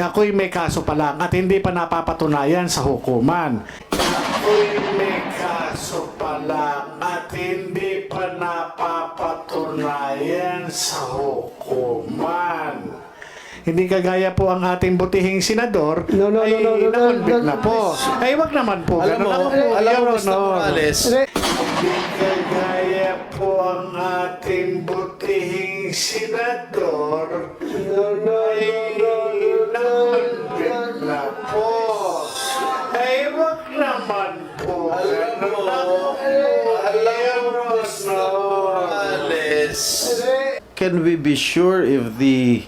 ako'y may kaso pa lang at hindi pa napapatunayan sa hukuman. Ako'y may kaso pa lang at hindi pa napapatunayan sa hukuman. Hindi kagaya po ang ating butihing senador No, no, no, ay no, no, no, nakonvict no, na po. Ay, wag naman po. Alam mo, po, alam mo, Mr. Morales, Hindi. Kagaya po ang ating butihing senador No, no, ay no, no, Can we be sure if the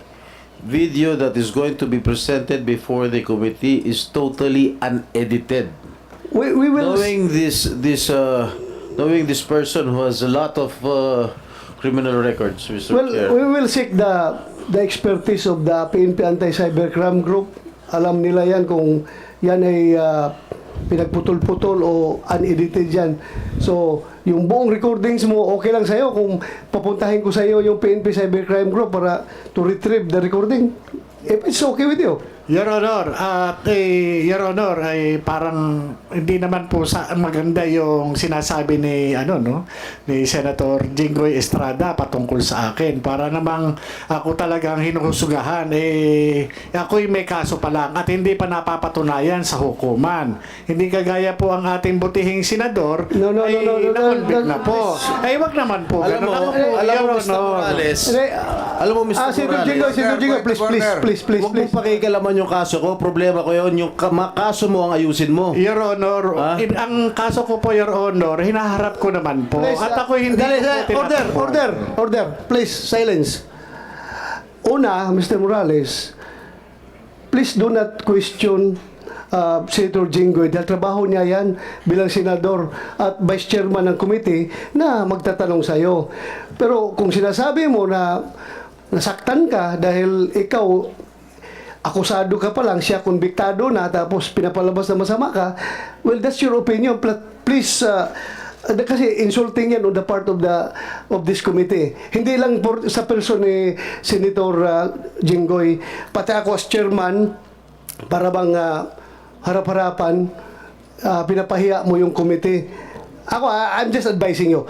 video that is going to be presented before the committee is totally unedited? We, we will... Knowing this, this, uh, knowing this person who has a lot of uh, criminal records, Mr. Well, Chair. we will seek the the expertise of the PNP Anti-Cybercrime Group. Alam nila yan kung yan ay ah, pinagputol-putol o unedited yan. So, yung buong recordings mo, okay lang sa'yo kung papuntahin ko sa'yo yung PNP Cybercrime Group para to retrieve the recording. If it's okay with you. Your Honor, at eh, Your Honor, ay parang hindi naman po sa maganda yung sinasabi ni ano no ni Senator Jinggoy Estrada patungkol sa akin. Para namang ako talagang hinuhusugahan eh ako'y may kaso pa lang at hindi pa napapatunayan sa hukuman. Hindi kagaya po ang ating butihing senador No, no, no, ay no, no, no, no, na po. Ay wag naman po. Alam mo. Ako po, alam mo, Mr. Honor. Morales, alam mo, Mr. Ah, Senator Morales, Jingo, Senator Jingo, please, please, please, please, Huwag please. mong pakikalaman yung kaso ko. Problema ko yun. Yung ka- kaso mo ang ayusin mo. Your Honor, Ha? in- ang kaso ko po, Your Honor, hinaharap ko naman po. Please, At uh, ako hindi dali, ko po dali, order, tinatakbuhan. order, order. Please, silence. Una, Mr. Morales, please do not question uh, Senator Jinggoy dahil trabaho niya yan bilang senador at vice chairman ng committee na magtatanong sa iyo. Pero kung sinasabi mo na nasaktan ka dahil ikaw akusado ka pa lang, siya konbiktado na, tapos pinapalabas na masama ka, well, that's your opinion. Please, uh, kasi insulting yan on the part of the of this committee. Hindi lang por, sa person ni Senator uh, Jinggoy, pati ako as chairman, para bang uh, harap-harapan, uh, pinapahiya mo yung committee. Ako, I'm just advising you.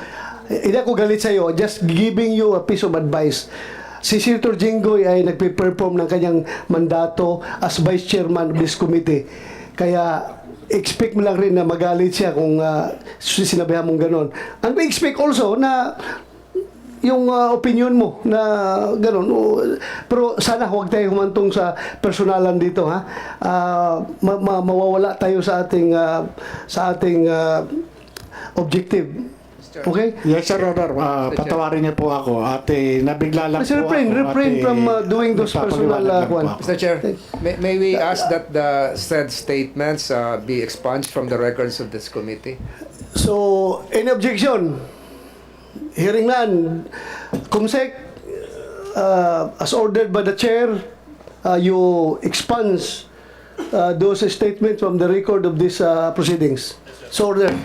Hindi ako galit sa'yo, just giving you a piece of advice. Si Senator Jinggoy ay nagpe-perform ng kanyang mandato as vice chairman of this committee. Kaya expect mo lang rin na magalit siya kung uh, sinabihan mong ganon. And we expect also na yung uh, opinion mo na gano'n. O, Pero sana huwag tayo humantong sa personalan dito ha. Ah, ma- ma- mawawala tayo sa ating ah, sa ating ah, objective. Okay? Yes, Sir Honor. Uh, patawarin niyo po ako. At eh, nabigla lang Please po refrain, ako. refrain at, eh, from, uh, doing those personal, nagpapaliwanag uh, lang po kwan. ako. Mr. Chair, may, may we ask that the said statements uh, be expunged from the records of this committee? So, any objection? Hearing none. Kumsek, uh, as ordered by the chair, uh, you expunge uh, those statements from the record of these uh, proceedings. So ordered.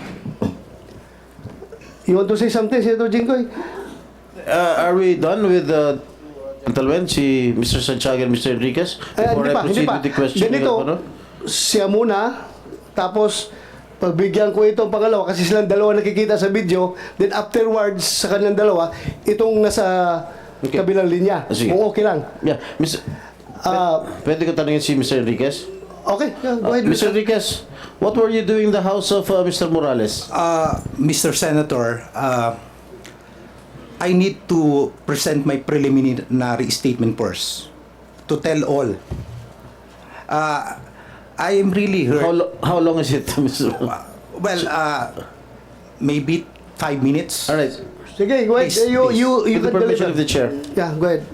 You want to say something, Senator Jinggoy? Uh, are we done with the gentlemen, si Mr. Santiago and Mr. Enriquez? Before hindi I pa, hindi proceed pa. with the question, Ganito, ano? siya muna, tapos pagbigyan ko itong pangalawa kasi silang dalawa nakikita sa video, then afterwards sa kanilang dalawa, itong nasa Okay. kabilang linya. Ah, sige. Kung okay lang. Yeah, Mr. Ah, Pwede ko tanungin si Mr. Enriquez? Okay, yeah, go Uh, ahead. Mr. Enriquez, what were you doing in the house of uh, Mr. Morales? Uh, Mr. Senator, uh, I need to present my preliminary statement first to tell all. Uh, I am really hurt. How, lo- how long is it, Mr. well, uh, maybe five minutes. All right, Sige, go ahead. Please, you, please. you, you with the can permission of the chair. Yeah, go ahead.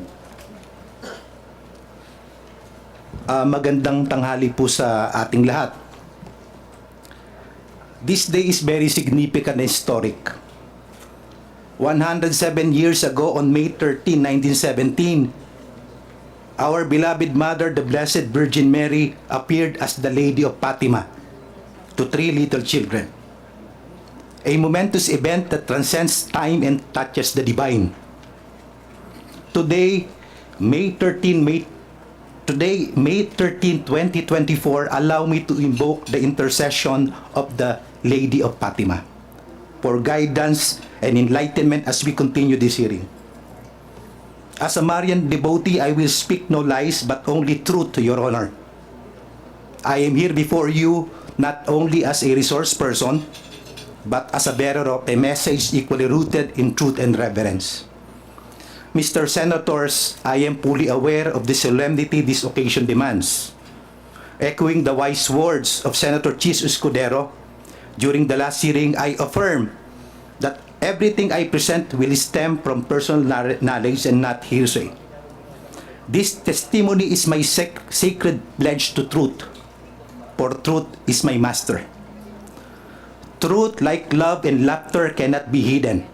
Uh, magandang tanghali po sa ating lahat. This day is very significant and historic. 107 years ago on May 13, 1917, our beloved mother, the Blessed Virgin Mary, appeared as the Lady of Fatima to three little children. A momentous event that transcends time and touches the divine. Today, May 13, May Today, May 13, 2024, allow me to invoke the intercession of the Lady of Fatima for guidance and enlightenment as we continue this hearing. As a Marian devotee, I will speak no lies but only truth to your honor. I am here before you not only as a resource person, but as a bearer of a message equally rooted in truth and reverence. Mr. Senators, I am fully aware of the solemnity this occasion demands. Echoing the wise words of Senator Chis Escudero, during the last hearing, I affirm that everything I present will stem from personal knowledge and not hearsay. This testimony is my sec- sacred pledge to truth, for truth is my master. Truth, like love and laughter, cannot be hidden.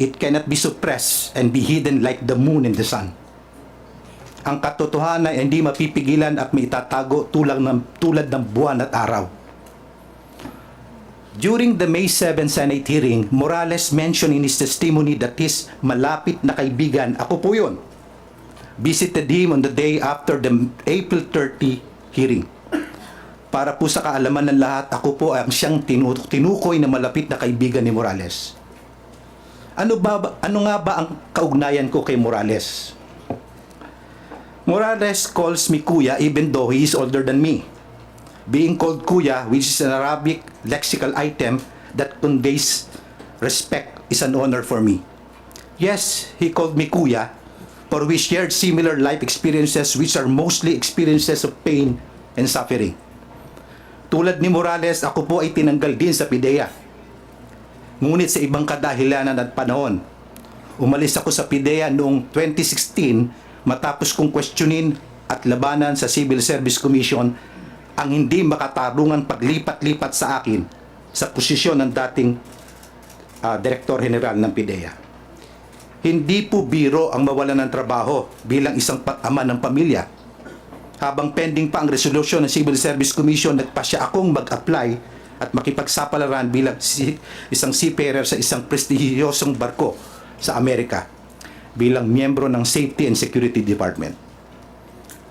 It cannot be suppressed and be hidden like the moon and the sun. Ang katotohanan ay hindi mapipigilan at maitatago tulad ng, tulad ng buwan at araw. During the May 7 Senate hearing, Morales mentioned in his testimony that his malapit na kaibigan, ako po yun, visited him on the day after the April 30 hearing. Para po sa kaalaman ng lahat, ako po ang siyang tinu- tinukoy na malapit na kaibigan ni Morales. Ano ba ano nga ba ang kaugnayan ko kay Morales? Morales calls me kuya even though he is older than me. Being called kuya, which is an Arabic lexical item that conveys respect, is an honor for me. Yes, he called me kuya, for we shared similar life experiences which are mostly experiences of pain and suffering. Tulad ni Morales, ako po ay tinanggal din sa PIDEA. Ngunit sa ibang kadahilanan at panahon, umalis ako sa PIDEA noong 2016 matapos kong questionin at labanan sa Civil Service Commission ang hindi makatarungan paglipat-lipat sa akin sa posisyon ng dating ah, Direktor General ng PIDEA. Hindi po biro ang mawalan ng trabaho bilang isang ama ng pamilya. Habang pending pa ang resolusyon ng Civil Service Commission, nagpasya akong mag-apply at makipagsapalaran bilang isang seafarer sa isang prestigyosong barko sa Amerika bilang miyembro ng Safety and Security Department.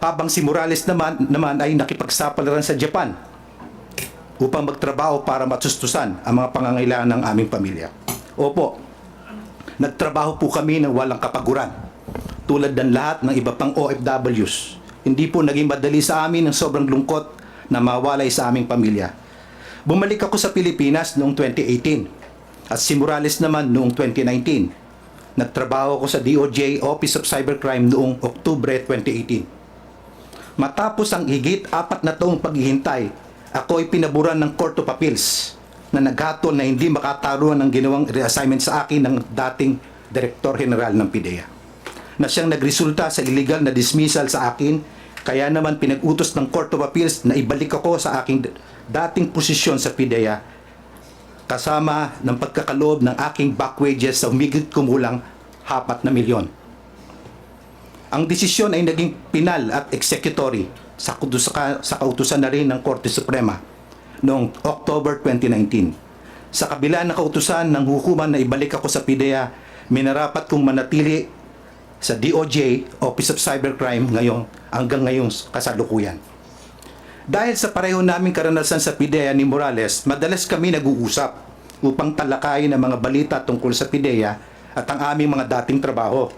Habang si Morales naman, naman ay nakipagsapalaran sa Japan upang magtrabaho para matustusan ang mga pangangailangan ng aming pamilya. Opo, nagtrabaho po kami ng walang kapaguran tulad ng lahat ng iba pang OFWs. Hindi po naging madali sa amin ng sobrang lungkot na mawalay sa aming pamilya. Bumalik ako sa Pilipinas noong 2018 at si Morales naman noong 2019. Nagtrabaho ako sa DOJ Office of Cybercrime noong Oktubre 2018. Matapos ang higit apat na taong paghihintay, ako ay pinaburan ng Court of Appeals na naghatol na hindi makataruan ng ginawang reassignment sa akin ng dating Direktor General ng PIDEA na siyang nagresulta sa illegal na dismissal sa akin kaya naman pinag-utos ng Court of Appeals na ibalik ako sa aking dating posisyon sa PIDEA kasama ng pagkakaloob ng aking back wages sa umigit kumulang hapat na milyon. Ang desisyon ay naging pinal at executory sa, sa kautusan na rin ng Korte Suprema noong October 2019. Sa kabila ng kautusan ng hukuman na ibalik ako sa PIDEA, minarapat kong manatili sa DOJ, Office of Cybercrime, ngayon, hanggang ngayong kasalukuyan. Dahil sa pareho naming karanasan sa PIDEA ni Morales, madalas kami nag-uusap upang talakayin ang mga balita tungkol sa PIDEA at ang aming mga dating trabaho.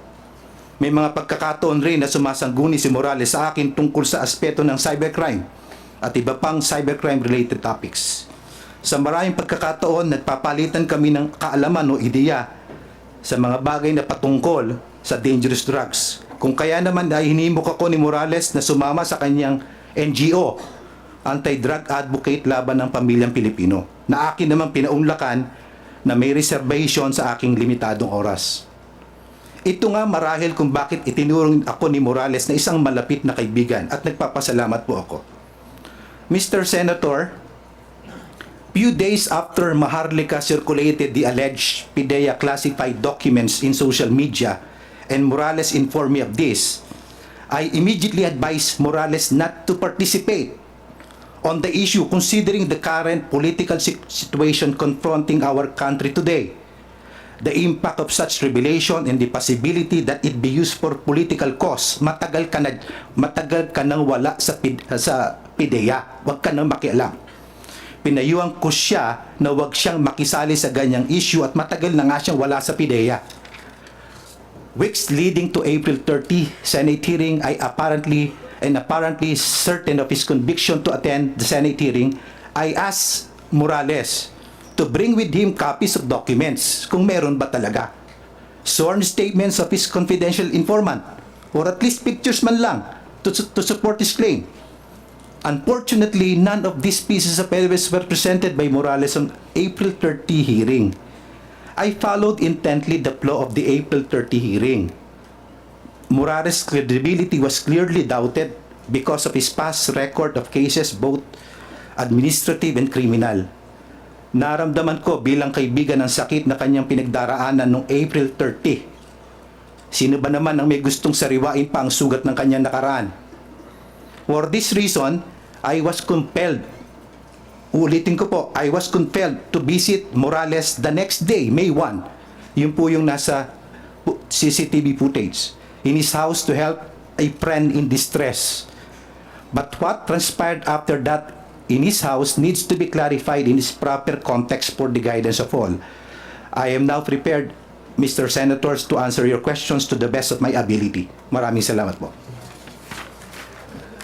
May mga pagkakataon rin na sumasangguni si Morales sa akin tungkol sa aspeto ng cybercrime at iba pang cybercrime-related topics. Sa maraming pagkakataon, nagpapalitan kami ng kaalaman o ideya sa mga bagay na patungkol sa dangerous drugs. Kung kaya naman ay hinimok ako ni Morales na sumama sa kanyang NGO, Anti-Drug Advocate Laban ng Pamilyang Pilipino, na akin naman pinaunlakan na may reservation sa aking limitadong oras. Ito nga marahil kung bakit itinurong ako ni Morales na isang malapit na kaibigan at nagpapasalamat po ako. Mr. Senator, few days after Maharlika circulated the alleged PIDEA classified documents in social media and Morales informed me of this, I immediately advised Morales not to participate on the issue considering the current political si- situation confronting our country today. the impact of such revelation and the possibility that it be used for political cause. Matagal ka na matagal ka nang wala sa pid, sa PIDEA. Huwag ka nang makialam. Pinayuhan ko siya na huwag siyang makisali sa ganyang issue at matagal na nga siyang wala sa PIDEA. Weeks leading to April 30 Senate hearing, I apparently and apparently certain of his conviction to attend the Senate hearing, I asked Morales to bring with him copies of documents kung meron ba talaga. Sworn statements of his confidential informant or at least pictures man lang to, to support his claim. Unfortunately, none of these pieces of evidence were presented by Morales on April 30 hearing. I followed intently the flow of the April 30 hearing. Morales' credibility was clearly doubted because of his past record of cases both administrative and criminal. Naramdaman ko bilang kaibigan ng sakit na kanyang pinagdaraanan noong April 30. Sino ba naman ang may gustong sariwain pa ang sugat ng kanyang nakaraan? For this reason, I was compelled Ulitin ko po, I was compelled to visit Morales the next day, May 1. Yun po yung nasa CCTV footage in his house to help a friend in distress. But what transpired after that in his house needs to be clarified in its proper context for the guidance of all. I am now prepared, Mr. Senators, to answer your questions to the best of my ability. Maraming salamat po.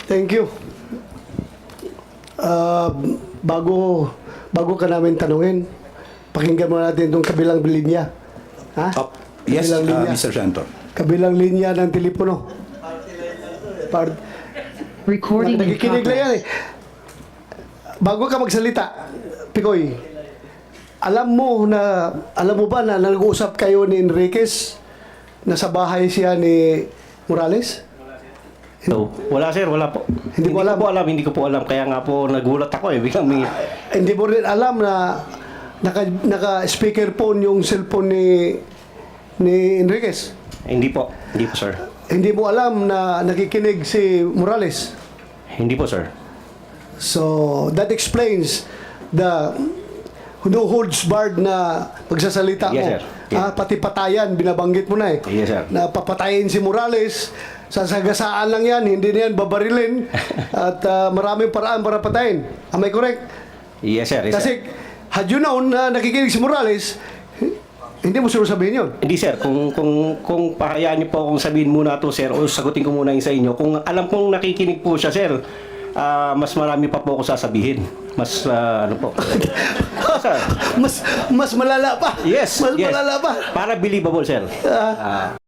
Thank you. Ah, bago bago ka namin tanungin, pakinggan mo natin itong kabilang linya. Ha? Oh, yes, kabilang uh, linya. Mr. Senator. Kabilang linya ng telepono. Part, Recording in Nakikinig lang yan progress. eh. Bago ka magsalita, Pikoy, alam mo na, alam mo ba na nag-uusap kayo ni Enriquez na sa bahay siya ni Morales? No, wala sir, wala po. Hindi alam? ko po alam, hindi ko po alam. Kaya nga po nagulat ako eh. Biglang may... Hindi mo rin alam na naka, naka-speakerphone yung cellphone ni ni Enriquez. Hindi po, hindi po sir. Hindi mo alam na nakikinig si Morales. Hindi po sir. So, that explains the no holds barred na pagsasalita mo. Yes, sir. Yeah. Ah, pati patayan, binabanggit mo na eh. Yes, sir. Na papatayin si Morales, sasagasaan lang yan, hindi na yan babarilin. at ah, maraming paraan para patayin. Am I correct? Yes sir, yes, Kasi, had you known na nakikinig si Morales, hindi mo sabihin yun. Hindi sir, kung kung kung pahayaan niyo po akong sabihin muna to sir o sagutin ko muna yung sa inyo. Kung alam kong nakikinig po siya sir, ah, mas marami pa po ako sasabihin. Mas ah, ano po. Mas mas malala pa. Yes. Mas yes. malala pa. Para believable sir. Ah,